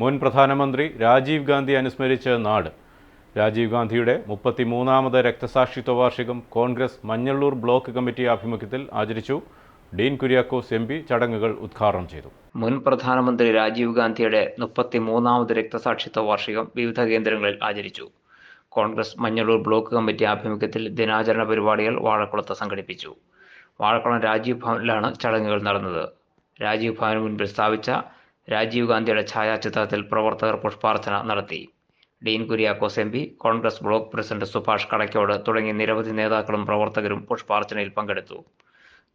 മുൻ പ്രധാനമന്ത്രി രാജീവ് ഗാന്ധി അനുസ്മരിച്ച് നാട്. രാജീവ് ഗാന്ധിയുടെ മുപ്പത്തിമൂന്നാമത് രക്തസാക്ഷിത്വ വാർഷികം കോൺഗ്രസ് മഞ്ഞള്ളൂർ ബ്ലോക്ക് കമ്മിറ്റി ആഭിമുഖ്യത്തിൽ ആചരിച്ചു. ഡീൻ കുര്യാക്കോസ് എം പി ചടങ്ങുകൾ ഉദ്ഘാടനം ചെയ്തു. മുൻ പ്രധാനമന്ത്രി രാജീവ് ഗാന്ധിയുടെ മുപ്പത്തിമൂന്നാമത് രക്തസാക്ഷിത്വ വാർഷികം വിവിധ കേന്ദ്രങ്ങളിൽ ആചരിച്ചു. കോൺഗ്രസ് മഞ്ഞളൂർ ബ്ലോക്ക് കമ്മിറ്റി ആഭിമുഖ്യത്തിൽ ദിനാചരണ പരിപാടികൾ വാഴക്കുളത്ത് സംഘടിപ്പിച്ചു. വാഴക്കുളം രാജീവ് ഭവനിലാണ് ചടങ്ങുകൾ നടന്നത്. രാജീവ് ഭവന് മുൻപിൽ സ്ഥാപിച്ച രാജീവ് ഗാന്ധിയുടെ ഛായാചിത്രത്തിൽ പ്രവർത്തകർ പുഷ്പാർച്ചന നടത്തി. Dean Kuriakose M P Congress block president Subhash Kadaykkode തുടങ്ങിയ നിരവധി നേതാക്കളും പ്രവർത്തകരും പുഷ്പാർച്ചനയിൽ പങ്കെടുത്തു.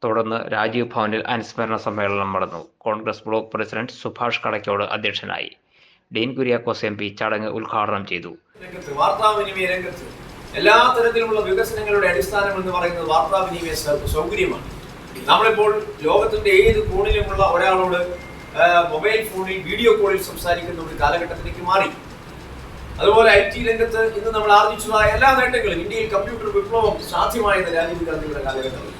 തുടർന്ന് രാജീവ് ഭവനിൽ അനുസ്മരണ സമ്മേളനം നടന്നു. കോൺഗ്രസ് ബ്ലോക്ക് പ്രസിഡന്റ് സുഭാഷ് കടയ്ക്കോട് അധ്യക്ഷനായി. ഡീൻ കുര്യാക്കോസ് എം പി ചടങ്ങ് ഉദ്ഘാടനം ചെയ്തു. എല്ലാ തരത്തിലുമുള്ള വികസനങ്ങളുടെ അടിസ്ഥാനം എന്ന് പറയുന്നത് വാർത്താവിനിമയ സൗകര്യമാണ്. നമ്മളിപ്പോൾ ലോകത്തിന്റെ ഏത് കോണിലുമുള്ള ഒരാളോട് മൊബൈൽ ഫോണിൽ വീഡിയോ കോളിൽ സംസാരിക്കുന്ന ഒരു കാലഘട്ടത്തിലേക്ക് മാറി. അതുപോലെ ഐ ടി രംഗത്ത് ഇന്ന് നമ്മൾ ആർജിച്ചതായ എല്ലാ നേട്ടങ്ങളും ഇന്ത്യയിൽ കമ്പ്യൂട്ടർ വിപ്ലവം സാധ്യമായത് രാജീവ് ഗാന്ധിയുടെ കാലഘട്ടത്തിൽ.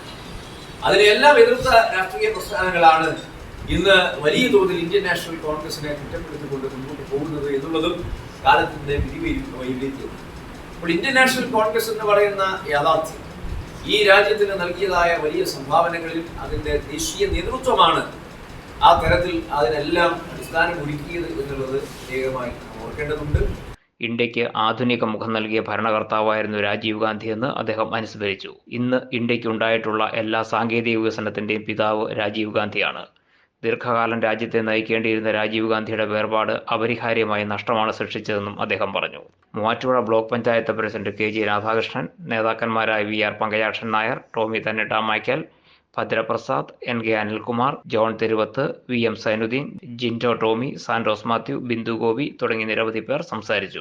അതിനെല്ലാം എതിർത്ത രാഷ്ട്രീയ പ്രസ്ഥാനങ്ങളാണ് ഇന്ന് വലിയ തോതിൽ ഇന്ത്യൻ നാഷണൽ കോൺഗ്രസിനെ കുറ്റപ്പെടുത്തിക്കൊണ്ട് മുന്നോട്ട് പോകുന്നത് എന്നുള്ളതും കാലത്തിന്റെ വിധിവൈവിധ്യം അപ്പോൾ ഇന്ത്യൻ നാഷണൽ കോൺഗ്രസ് എന്ന് പറയുന്ന യാഥാർത്ഥ്യം ഈ രാജ്യത്തിന് നൽകിയതായ വലിയ സംഭാവനകളിൽ അതിന്റെ ദേശീയ നേതൃത്വമാണ് ആ തരത്തിൽ അതിനെല്ലാം അടിസ്ഥാനം ഒരുക്കിയത് എന്നുള്ളത് പ്രത്യേകമായി ഓർക്കേണ്ടതുണ്ട്. ഇന്ത്യയ്ക്ക് ആധുനിക മുഖം നൽകിയ ഭരണകർത്താവായിരുന്നു രാജീവ് ഗാന്ധി എന്ന് അദ്ദേഹം അനുസ്മരിച്ചു. ഇന്ന് ഇന്ത്യയ്ക്ക് ഉണ്ടായിട്ടുള്ള എല്ലാ സാങ്കേതിക വികസനത്തിന്റെയും പിതാവ് രാജീവ് ഗാന്ധിയാണ്. ദീർഘകാലം രാജ്യത്തെ നയിക്കേണ്ടിയിരുന്ന രാജീവ് ഗാന്ധിയുടെ വേർപാട് അപരിഹാര്യമായ നഷ്ടമാണ് സൃഷ്ടിച്ചതെന്നും അദ്ദേഹം പറഞ്ഞു. Muvattupuzha block panchayat president K G Radhakrishnan നേതാക്കന്മാരായ V R Pankajakshan Nair Tomy തന്നിട്ട Michael Bhadraprasad N K Anilkumar John Theruvath V M Sainuddin Jinto Tomy Sandos Mathew Bindu Gopi തുടങ്ങി നിരവധി പേർ സംസാരിച്ചു.